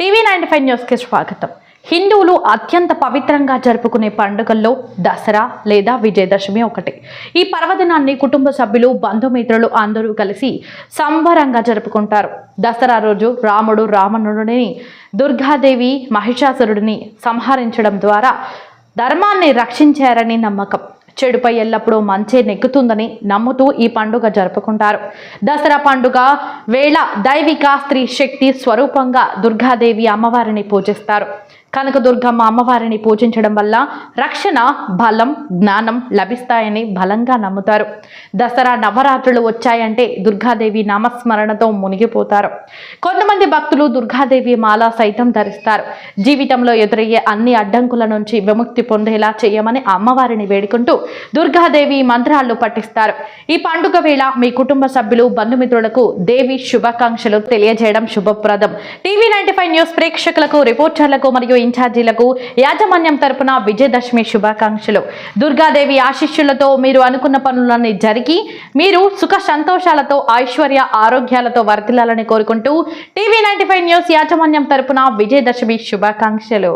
TV ninety five న్యూస్కి స్వాగతం హిందువులు అత్యంత పవిత్రంగా జరుపుకునే పండుగల్లో దసరా లేదా విజయదశమి ఒకటి. ఈ పర్వదినాన్ని కుటుంబ సభ్యులు బంధుమిత్రులు అందరూ కలిసి సంబరంగా జరుపుకుంటారు. దసరా రోజు రాముడు రావణుడిని దుర్గాదేవి మహిషాసురుడిని సంహరించడం ద్వారా ధర్మాన్ని రక్షించారని నమ్మకం. చెడుపై ఎల్లప్పుడూ మంచే నెగ్గుతుందని నమ్ముతూ ఈ పండుగ జరుపుకుంటారు. దసరా పండుగ వేళ దైవిక స్త్రీ శక్తి స్వరూపంగా దుర్గాదేవి అమ్మవారిని పూజిస్తారు. కనకదుర్గమ్మ అమ్మవారిని పూజించడం వల్ల రక్షణ బలం జ్ఞానం లభిస్తాయని బలంగా నమ్ముతారు. దసరా నవరాత్రులు వచ్చాయంటే దుర్గాదేవి నామస్మరణతో మునిగిపోతారు. కొంతమంది భక్తులు దుర్గాదేవి మాల సైతం ధరిస్తారు. జీవితంలో ఎదురయ్యే అన్ని అడ్డంకుల నుంచి విముక్తి పొందేలా చేయమని అమ్మవారిని వేడుకుంటూ దుర్గాదేవి మంత్రాలు పఠిస్తారు. ఈ పండుగ వేళ మీ కుటుంబ సభ్యులు బంధుమిత్రులకు దేవి శుభాకాంక్షలు తెలియజేయడం శుభప్రదం. టీవీ నైన్టీ ఫైవ్ న్యూస్ ప్రేక్షకులకు రిపోర్టర్లకు మరియు ఇన్ఛార్జీలకు యాజమాన్యం తరపున విజయదశమి శుభాకాంక్షలు. దుర్గాదేవి ఆశిష్యులతో మీరు అనుకున్న పనులన్నీ జరిగి మీరు సుఖ సంతోషాలతో ఐశ్వర్య ఆరోగ్యాలతో వర్తిల్లాలని కోరుకుంటూ టీవీ నైన్టీ ఫైవ్ న్యూస్ యాజమాన్యం తరపున విజయదశమి శుభాకాంక్షలు.